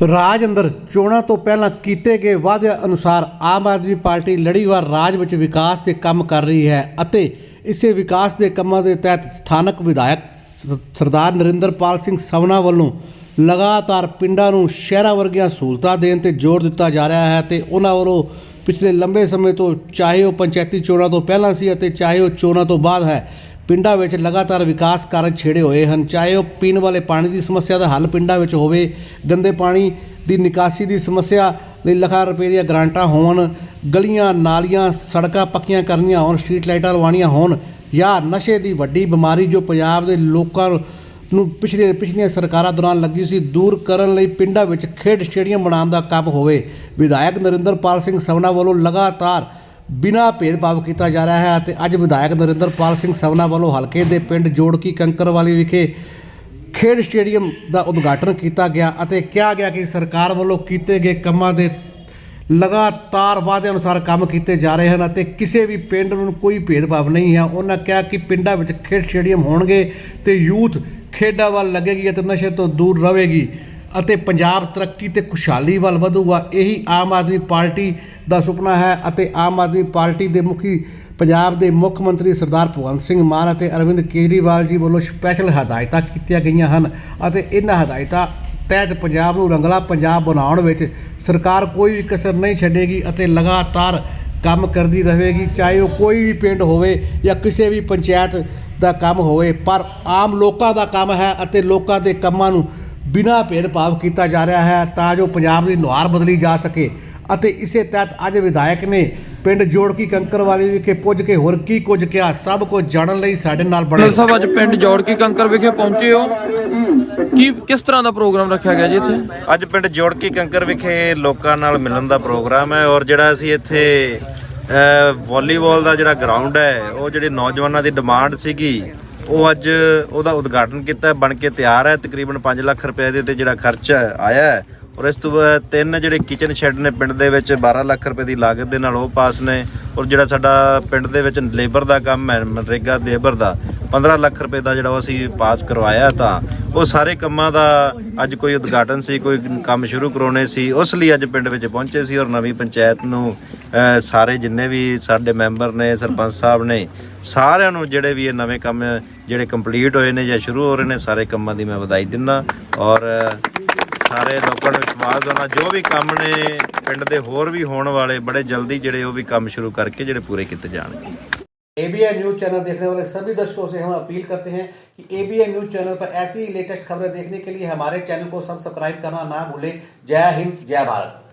ਰਾਜ ਅੰਦਰ ਚੋਣਾਂ ਤੋਂ ਪਹਿਲਾਂ ਕੀਤੇ ਗਏ ਵਾਅਦਿਆਂ ਅਨੁਸਾਰ ਆਮ ਆਦਮੀ ਪਾਰਟੀ ਲੜੀਵਾਰ ਰਾਜ ਵਿੱਚ ਵਿਕਾਸ ਦੇ ਕੰਮ ਕਰ ਰਹੀ ਹੈ ਅਤੇ ਇਸੇ ਵਿਕਾਸ ਦੇ ਕੰਮਾਂ ਦੇ ਤਹਿਤ ਸਥਾਨਕ ਵਿਧਾਇਕ ਸਰਦਾਰ ਨਰਿੰਦਰਪਾਲ ਸਿੰਘ ਸਵਨਾ ਵੱਲੋਂ ਲਗਾਤਾਰ ਪਿੰਡਾਂ ਨੂੰ ਸ਼ਹਿਰਾਂ ਵਰਗੀਆਂ ਸਹੂਲਤਾਂ ਦੇਣ ਤੇ ਜ਼ੋਰ ਦਿੱਤਾ ਜਾ ਰਿਹਾ ਹੈ ਤੇ ਉਹਨਾਂ ਵੱਲੋਂ ਪਿਛਲੇ ਲੰਬੇ ਸਮੇਂ ਤੋਂ ਚਾਹੇ ਉਹ ਪੰਚਾਇਤੀ ਚੋਣਾਂ ਤੋਂ ਪਹਿਲਾਂ ਸੀ ਅਤੇ ਚਾਹੇ ਉਹ ਚੋਣਾਂ ਤੋਂ ਬਾਅਦ ਹੈ ਪਿੰਡਾਂ ਵਿੱਚ ਲਗਾਤਾਰ ਵਿਕਾਸ ਕਾਰਜ ਛੇੜੇ ਹੋਏ ਹਨ। ਚਾਹੇ ਉਹ ਪੀਣ ਵਾਲੇ ਪਾਣੀ ਦੀ ਸਮੱਸਿਆ ਦਾ ਹੱਲ ਪਿੰਡਾਂ ਵਿੱਚ ਹੋਵੇ, ਗੰਦੇ ਪਾਣੀ ਦੀ ਨਿਕਾਸੀ ਦੀ ਸਮੱਸਿਆ ਲਈ ਲੱਖਾਂ ਰੁਪਏ ਦੀਆਂ ਗ੍ਰਾਂਟਾਂ ਹੋਣ, ਗਲੀਆਂ, ਨਾਲੀਆਂ, ਸੜਕਾਂ ਪੱਕੀਆਂ ਕਰਨੀਆਂ ਹੋਣ, ਸਟਰੀਟ ਲਾਈਟਾਂ ਲਵਾਉਣੀਆਂ ਹੋਣ ਜਾਂ ਨਸ਼ੇ ਦੀ ਵੱਡੀ ਬਿਮਾਰੀ ਜੋ ਪੰਜਾਬ ਦੇ ਲੋਕਾਂ ਨੂੰ ਪਿਛਲੇ, ਪਿਛਲੀਆਂ ਸਰਕਾਰਾਂ ਦੌਰਾਨ ਲੱਗੀ ਸੀ, ਦੂਰ ਕਰਨ ਲਈ ਪਿੰਡਾਂ ਵਿੱਚ ਖੇਡ ਸਟੇਡੀਅਮ ਬਣਾਉਣ ਦਾ ਕੰਮ ਹੋਵੇ। ਵਿਧਾਇਕ ਨਰਿੰਦਰਪਾਲ ਸਿੰਘ ਸਵਨਾ ਵੱਲੋਂ ਲਗਾਤਾਰ ਬਿਨਾਂ ਭੇਦਭਾਵ ਕੀਤਾ ਜਾ ਰਿਹਾ ਹੈ ਅਤੇ ਅੱਜ ਵਿਧਾਇਕ ਨਰਿੰਦਰਪਾਲ ਸਿੰਘ ਸਵਨਾ ਵੱਲੋਂ ਹਲਕੇ ਦੇ ਪਿੰਡ ਜੋੜਕੀ ਕੰਕਰਵਾਲੀ ਵਿਖੇ ਖੇਡ ਸਟੇਡੀਅਮ ਦਾ ਉਦਘਾਟਨ ਕੀਤਾ ਗਿਆ ਅਤੇ ਕਿਹਾ ਗਿਆ ਕਿ ਸਰਕਾਰ ਵੱਲੋਂ ਕੀਤੇ ਗਏ ਕੰਮਾਂ ਦੇ ਲਗਾਤਾਰ ਵਾਅਦੇ ਅਨੁਸਾਰ ਕੰਮ ਕੀਤੇ ਜਾ ਰਹੇ ਹਨ ਅਤੇ ਕਿਸੇ ਵੀ ਪਿੰਡ ਨੂੰ ਕੋਈ ਭੇਦਭਾਵ ਨਹੀਂ ਹੈ। ਉਹਨਾਂ ਕਿਹਾ ਕਿ ਪਿੰਡਾਂ ਵਿੱਚ ਖੇਡ ਸਟੇਡੀਅਮ ਹੋਣਗੇ ਤੇ ਯੂਥ ਖੇਡਾਂ ਵੱਲ ਲੱਗੇਗੀ ਅਤੇ ਨਸ਼ੇ ਤੋਂ ਦੂਰ ਰਹੇਗੀ। ਅਤੇ ਪੰਜਾਬ ਤਰੱਕੀ ਤੇ ਖੁਸ਼ਹਾਲੀ ਵੱਲ ਵਧੂਗਾ। ਇਹੀ ਆਮ ਆਦਮੀ ਪਾਰਟੀ ਦਾ ਸੁਪਨਾ ਹੈ ਅਤੇ ਆਮ ਆਦਮੀ ਪਾਰਟੀ ਦੇ ਮੁਖੀ ਪੰਜਾਬ ਦੇ ਮੁੱਖ ਮੰਤਰੀ ਸਰਦਾਰ ਭਗਵੰਤ ਸਿੰਘ ਮਾਨ ਅਤੇ ਅਰਵਿੰਦ ਕੇਜਰੀਵਾਲ ਜੀ ਵੱਲੋਂ ਸਪੈਸ਼ਲ ਹਦਾਇਤਾਂ ਕੀਤੀਆਂ ਗਈਆਂ ਹਨ ਅਤੇ ਇਹਨਾਂ ਹਦਾਇਤਾਂ ਤਹਿਤ ਪੰਜਾਬ ਨੂੰ ਰੰਗਲਾ ਪੰਜਾਬ ਬਣਾਉਣ ਵਿੱਚ ਸਰਕਾਰ ਕੋਈ ਵੀ ਕਸਰ ਨਹੀਂ ਛੱਡੇਗੀ ਅਤੇ ਲਗਾਤਾਰ ਕੰਮ ਕਰਦੀ ਰਹੇਗੀ, ਚਾਹੇ ਉਹ ਕੋਈ ਵੀ ਪਿੰਡ ਹੋਵੇ ਜਾਂ ਕਿਸੇ ਵੀ ਪੰਚਾਇਤ ਦਾ ਕੰਮ ਹੋਵੇ। ਪਰ ਆਮ ਲੋਕਾਂ ਦਾ ਕੰਮ ਹੈ ਅਤੇ ਲੋਕਾਂ ਦੇ ਕੰਮਾਂ ਨੂੰ ਬਿਨਾਂ ਭੇਦਭਾਵ ਕੀਤਾ ਜਾ ਰਿਹਾ ਹੈ ਤਾਂ ਜੋ ਪੰਜਾਬ ਦੀ ਨੁਹਾਰ ਬਦਲੀ ਜਾ ਸਕੇ। ਅਤੇ ਇਸੇ ਤਹਿਤ ਅੱਜ ਵਿਧਾਇਕ ਨੇ ਪਿੰਡ ਜੋੜਕੀ ਕੰਕਰਵਾਲੀ ਵਿਖੇ ਪੁੱਜ ਕੇ ਹੋਰ ਕੀ ਕੁਝ ਕਿਹਾ ਸਭ ਕੁਝ ਜਾਣਨ ਲਈ ਸਾਡੇ ਨਾਲ ਬਣੇ। ਸਾਹਿਬ ਅੱਜ ਪਿੰਡ ਜੋੜ ਕੇ ਕੰਕਰ ਵਿਖੇ ਪਹੁੰਚੇ ਹੋ। ਕੀ ਕਿਸ ਤਰ੍ਹਾਂ ਦਾ ਪ੍ਰੋਗਰਾਮ ਰੱਖਿਆ ਗਿਆ ਜੀ ਇੱਥੇ? ਅੱਜ ਪਿੰਡ ਜੋੜਕੀ ਕੰਕਰ ਵਿਖੇ ਲੋਕਾਂ ਨਾਲ ਮਿਲਣ ਦਾ ਪ੍ਰੋਗਰਾਮ ਹੈ ਔਰ ਜਿਹੜਾ ਅਸੀਂ ਇੱਥੇ ਵਾਲੀਬਾਲ ਦਾ ਜਿਹੜਾ ਗਰਾਊਂਡ ਹੈ ਉਹ ਜਿਹੜੇ ਨੌਜਵਾਨਾਂ ਦੀ ਡਿਮਾਂਡ ਸੀਗੀ ਉਹ ਅੱਜ ਉਹਦਾ ਉਦਘਾਟਨ ਕੀਤਾ ਬਣ ਕੇ ਤਿਆਰ ਹੈ। ਤਕਰੀਬਨ 5 ਲੱਖ ਰੁਪਏ ਦੇ ਤੇ ਜਿਹੜਾ ਖਰਚਾ ਆਇਆ ਹੈ, ਔਰ ਇਸ ਤੋਂ ਬਾਅਦ ਤਿੰਨ ਜਿਹੜੇ ਕਿਚਨ ਸ਼ੈੱਡ ਨੇ ਪਿੰਡ ਦੇ ਵਿੱਚ 12 ਲੱਖ ਰੁਪਏ ਦੀ ਲਾਗਤ ਦੇ ਨਾਲ ਉਹ ਪਾਸ ਨੇ। ਔਰ ਜਿਹੜਾ ਸਾਡਾ ਪਿੰਡ ਦੇ ਵਿੱਚ ਲੇਬਰ ਦਾ ਕੰਮ ਹੈ, ਮਨਰੇਗਾ ਲੇਬਰ ਦਾ 15 ਲੱਖ ਰੁਪਏ ਦਾ ਜਿਹੜਾ ਉਹ ਅਸੀਂ ਪਾਸ ਕਰਵਾਇਆ ਤਾਂ, ਉਹ ਸਾਰੇ ਕੰਮਾਂ ਦਾ ਅੱਜ ਕੋਈ ਉਦਘਾਟਨ ਸੀ, ਕੋਈ ਕੰਮ ਸ਼ੁਰੂ ਕਰਾਉਣੇ ਸੀ, ਉਸ ਲਈ ਅੱਜ ਪਿੰਡ ਵਿੱਚ ਪਹੁੰਚੇ ਸੀ। ਔਰ ਨਵੀਂ ਪੰਚਾਇਤ ਨੂੰ ਸਾਰੇ ਜਿੰਨੇ ਵੀ ਸਾਡੇ ਮੈਂਬਰ ਨੇ, ਸਰਪੰਚ ਸਾਹਿਬ ਨੇ ਸਾਰਿਆਂ ਨੂੰ ਜਿਹੜੇ ਵੀ ਇਹ ਨਵੇਂ ਕੰਮ ਜਿਹੜੇ ਕੰਪਲੀਟ ਹੋਏ ਨੇ ਜਾਂ ਸ਼ੁਰੂ ਹੋ ਰਹੇ ਨੇ ਸਾਰੇ ਕੰਮਾਂ ਦੀ ਮੈਂ ਵਧਾਈ ਦਿੰਦਾ ਔਰ ਸਾਰੇ ਲੋਕਾਂ ਨੂੰ ਵਿਸ਼ਵਾਸ ਹੋਣਾ ਜੋ ਵੀ ਕੰਮ ਨੇ ਪਿੰਡ ਦੇ ਹੋਰ ਵੀ ਹੋਣ ਵਾਲੇ ਬੜੇ ਜਲਦੀ ਜਿਹੜੇ ਉਹ ਵੀ ਕੰਮ ਸ਼ੁਰੂ ਕਰਕੇ ਜਿਹੜੇ ਪੂਰੇ ਕੀਤੇ ਜਾਣਗੇ एबीएन न्यूज चैनल देखने वाले सभी दर्शकों से हम अपील करते हैं कि एबीएन न्यूज चैनल पर ऐसी ही लेटेस्ट खबरें देखने के लिए हमारे चैनल को सब्सक्राइब करना ना भूलें जय हिंद जय भारत